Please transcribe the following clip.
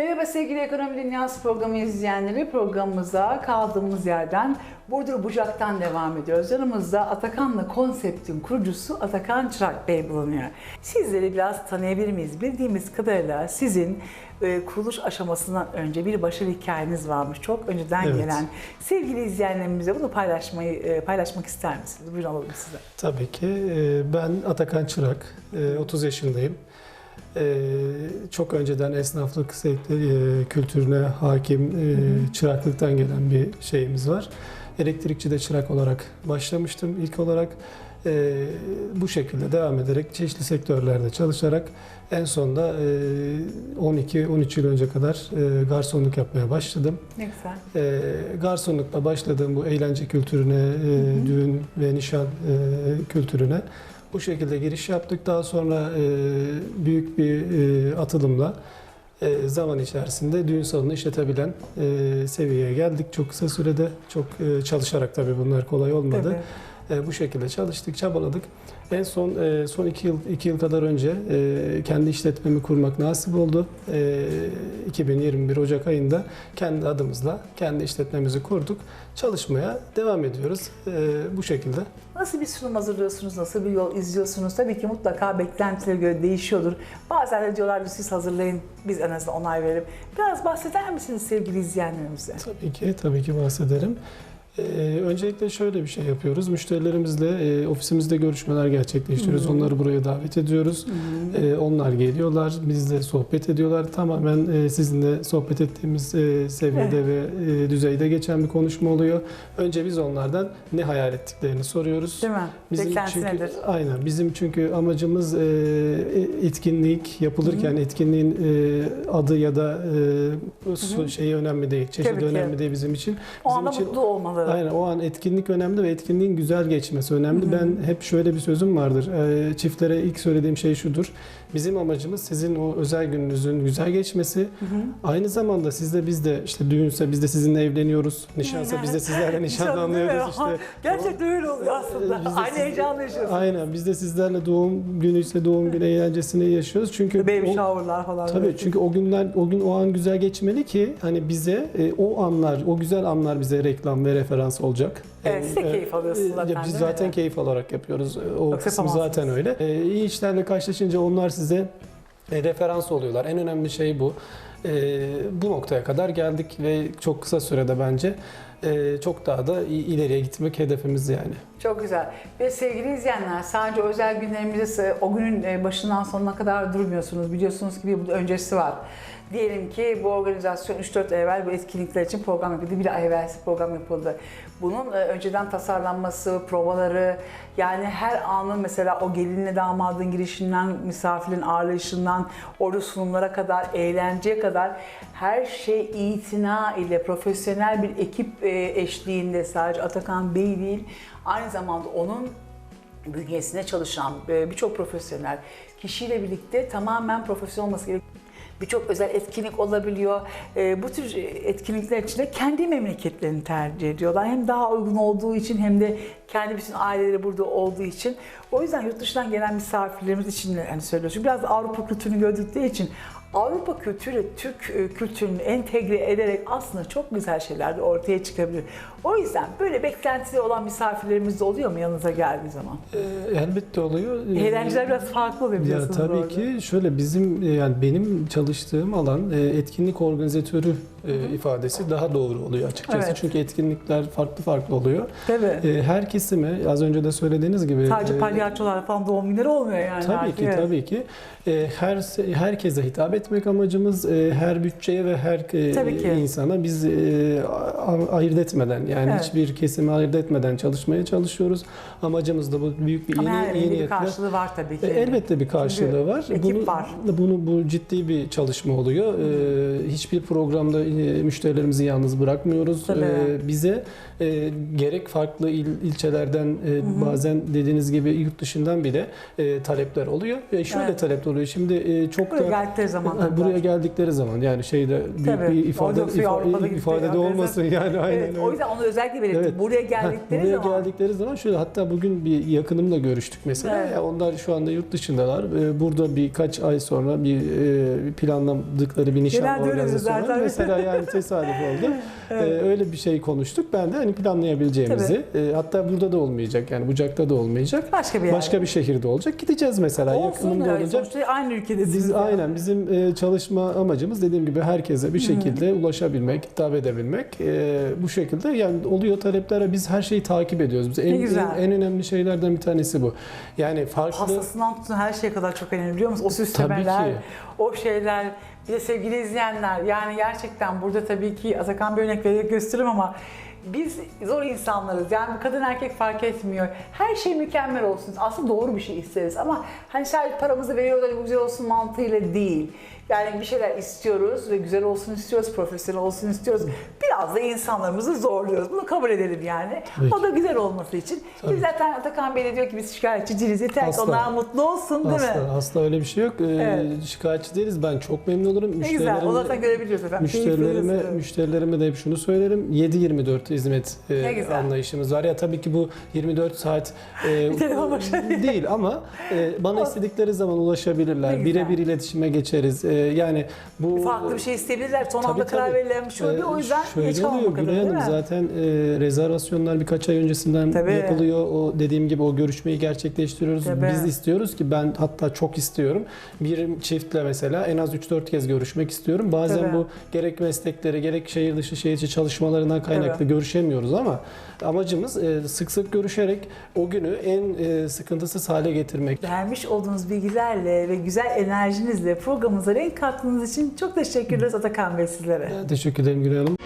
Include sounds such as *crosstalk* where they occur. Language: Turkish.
Merhaba sevgili Ekonomi Dünyası programı izleyenleri. Programımıza kaldığımız yerden Burdur Bucak'tan devam ediyoruz. Yanımızda Atakan'la konseptin kurucusu Atakan Çırak Bey bulunuyor. Sizleri biraz tanıyabilir miyiz? Bildiğimiz kadarıyla sizin e, kuruluş aşamasından önce bir başarı hikayeniz varmış. Çok önceden Evet. gelen. Sevgili izleyenlerimize bunu paylaşmayı e, paylaşmak ister misiniz? Buyurun alalım size. Tabii ki. Ee, Ben Atakan Çırak, Ee, 30 yaşındayım. Ee, Çok önceden esnaflık e, kültürüne hakim, e, çıraklıktan gelen bir şeyimiz var. Elektrikçide çırak olarak başlamıştım ilk olarak. Ee, Bu şekilde devam ederek çeşitli sektörlerde çalışarak en sonunda 12-13 yıl önce kadar e, garsonluk yapmaya başladım. Ne güzel. E, garsonlukla başladığım bu eğlence kültürüne, e, düğün ve nişan e, kültürüne bu şekilde giriş yaptık. Daha sonra e, büyük bir e, atılımla e, zaman içerisinde düğün salonu işletebilen e, seviyeye geldik. Çok kısa sürede, çok e, çalışarak tabii bunlar kolay olmadı. Tabii. E, bu şekilde çalıştık, çabaladık. En son e, son iki yıl iki yıl kadar önce e, kendi işletmemi kurmak nasip oldu. E, 2021 Ocak ayında kendi adımızla kendi işletmemizi kurduk. Çalışmaya devam ediyoruz e, bu şekilde. Nasıl bir sunum hazırlıyorsunuz, nasıl bir yol izliyorsunuz? Tabii ki mutlaka beklentilere göre değişiyordur. Bazen de diyorlar siz hazırlayın, biz en azından onay verelim. Biraz bahseder misiniz sevgili izleyenlerimize? Tabii ki, tabii ki bahsederim. Ee, öncelikle şöyle bir şey yapıyoruz. Müşterilerimizle e, ofisimizde görüşmeler gerçekleştiriyoruz. Hı hı. Onları buraya davet ediyoruz. Ee, onlar geliyorlar, bizle sohbet ediyorlar. Tamamen e, sizinle sohbet ettiğimiz e, seviyede ve e, düzeyde geçen bir konuşma oluyor. Önce biz onlardan ne hayal ettiklerini soruyoruz. Değil mi? Bizim Beklenti çünkü nedir? aynen bizim çünkü amacımız e, etkinlik yapılırken etkinliğin e, adı ya da e, su- Hı hı. şeyi önemli değil, çeşidi önemli değil bizim için. O Bizim anda için mutlu olmaları. Aynen o an etkinlik önemli ve etkinliğin güzel geçmesi önemli. Ben hep şöyle bir sözüm vardır. Çiftlere ilk söylediğim şey şudur. Bizim amacımız sizin o özel gününüzün güzel geçmesi. Aynı zamanda siz de biz de işte düğünse biz de sizinle evleniyoruz. Nişansa biz de sizlerle *laughs* nişanlanıyoruz işte. *laughs* Gerçekten öyle oluyor aslında. Biz Aynı siz- heyecanla yaşıyorsunuz. Aynen biz de sizlerle doğum günü ise doğum günü eğlencesini yaşıyoruz. Çünkü Baby shower'lar falan. Tabii böyle. çünkü o günler o gün o an güzel geçmeli ki hani bize e, o anlar o güzel anlar bize reklam ve referans olacak. Evet, siz de e, keyif alıyorsunuz e, zaten, Biz mi? zaten keyif alarak yapıyoruz. E, O Yoksa kısmı zaten öyle. E, iyi işlerle karşılaşınca onlar size e, referans oluyorlar. En önemli şey bu. E, bu noktaya kadar geldik ve çok kısa sürede bence çok daha da ileriye gitmek hedefimiz yani. Çok güzel. Ve sevgili izleyenler sadece özel günlerimizde o günün e, başından sonuna kadar durmuyorsunuz. Biliyorsunuz ki bir öncesi var. Diyelim ki bu organizasyon 3-4 ay evvel bu etkinlikler için program yapıldı. Bir ay evvel program yapıldı. Bunun e, önceden tasarlanması, provaları yani her anın mesela o gelinle damadın girişinden, misafirin ağırlayışından, orada sunumlara kadar, eğlenceye kadar her şey itina ile profesyonel bir ekip e, eşliğinde sadece Atakan Bey değil aynı zamanda onun bünyesine çalışan e, birçok profesyonel kişiyle birlikte tamamen profesyonel olması gerekiyor. Birçok özel etkinlik olabiliyor. E, Bu tür etkinlikler için de kendi memleketlerini tercih ediyorlar. Hem daha uygun olduğu için hem de kendi bütün aileleri burada olduğu için. O yüzden yurt dışından gelen misafirlerimiz için de hani söylüyorsun. Biraz Avrupa kültürünü gördükleri için Avrupa kültürü Türk e, kültürünü entegre ederek aslında çok güzel şeyler de ortaya çıkabilir. O yüzden böyle beklentili olan misafirlerimiz de oluyor mu yanınıza geldiği zaman? E, elbette oluyor. E, Eğlenceler biraz farklı oluyor Ya biliyorsunuz tabii orada. ki şöyle bizim e, yani benim çalıştığım alan etkinlik organizatörü e, ifadesi daha doğru oluyor açıkçası. Evet. Çünkü etkinlikler farklı farklı oluyor. Tabii. E, Her kesime az önce de söylediğiniz gibi Sadece e, palyaçolar falan doğum günleri olmuyor yani. Tabii artık, ki evet. tabii ki E, her herkese hitap etmek amacımız e, her bütçeye ve her e, insana biz e, ayırt etmeden yani Evet. hiçbir kesimi ayırt etmeden çalışmaya çalışıyoruz. Amacımız da bu büyük bir Ama iyi, her iyi bir karşılığı var tabii ki. E, Elbette bir karşılığı var. ekip bunu, var. Bunu bu ciddi bir çalışma oluyor. E, hiçbir programda müşterilerimizi yalnız bırakmıyoruz. Tabii. E, bize e, gerek farklı il, ilçelerden e, bazen dediğiniz gibi yurt dışından bile e, talepler oluyor. E, şöyle Evet. talepler oluyor. Şimdi e, çok Buraya da geldikleri zaman tabii buraya geldikleri zaman yani şeyde büyük Tabii. bir ifade ifade, ifade de olmasın yani aynen Evet, öyle. o yüzden onu özellikle belirttim. Evet. Buraya geldikleri buraya zaman geldikleri zaman şöyle hatta bugün bir yakınımla görüştük mesela. Evet. Ya onlar şu anda yurt dışındalar. Ee, Burada birkaç ay sonra bir e, planladıkları bir nişan organizasyonu. Mesela yani tesadüf oldu. *laughs* Ee, Evet. öyle bir şey konuştuk. Ben de hani planlayabileceğimizi e, hatta burada da olmayacak yani Bucak'ta da olmayacak. başka bir. Başka bir şehirde olacak. Gideceğiz mesela Olsun yani. olacak. Sonuçta aynı ülkedesiniz. Biz yani. aynen bizim e, çalışma amacımız dediğim gibi herkese bir şekilde ulaşabilmek, hitap edebilmek. E, bu şekilde yani oluyor taleplere biz her şeyi takip ediyoruz. Biz en, güzel. en, en önemli şeylerden bir tanesi bu. Yani farklı Pastasından tutun her şeye kadar çok önemli biliyor musunuz? O süslemeler, o şeyler. Bir de sevgili izleyenler yani gerçekten burada tabii ki Atakan bir örnek vererek gösteririm ama biz zor insanlarız. Yani kadın erkek fark etmiyor. Her şey mükemmel olsun. Aslında doğru bir şey isteriz ama hani sadece paramızı veriyorlar bu güzel olsun mantığıyla değil. Yani bir şeyler istiyoruz ve güzel olsun istiyoruz, profesyonel olsun istiyoruz. Biraz da insanlarımızı zorluyoruz. Bunu kabul edelim yani. Tabii o da güzel olması için. Tabii. Biz zaten Atakan Bey de diyor ki biz şikayetçi değiliz. Yeter ki Asla. onlar mutlu olsun değil mi? asla, asla öyle bir şey yok. E, Evet. Şikayetçi değiliz. Ben çok memnun olurum. Ne güzel. O zaten görebiliyoruz efendim. Müşterilerime, Keyifli müşterilerime de hep şunu söylerim. 7-24 hizmet e, anlayışımız var. Ya tabii ki bu 24 saat e, *laughs* değil ama e, bana istedikleri zaman ulaşabilirler. Birebir iletişime geçeriz. E, yani bu Farklı bir şey isteyebilirler. Son Tabii, anda karar tabii. verilen bir şey olabilir. O Ee, yüzden şöyle geç kalmamak adına değil mi? zaten e, rezervasyonlar birkaç ay öncesinden Tabii. yapılıyor. O dediğim gibi o görüşmeyi gerçekleştiriyoruz. Tabii. Biz istiyoruz ki ben hatta çok istiyorum. Bir çiftle mesela en az 3-4 kez görüşmek istiyorum. Bazen Tabii. bu gerek meslekleri gerek şehir dışı şehir içi çalışmalarından kaynaklı Tabii. görüşemiyoruz ama amacımız e, sık sık görüşerek o günü en e, sıkıntısız hale getirmek. Vermiş olduğunuz bilgilerle ve güzel enerjinizle programımıza renk kattığınız için çok teşekkür ederiz Atakan Bey sizlere. Teşekkür ederim Gülay Hanım.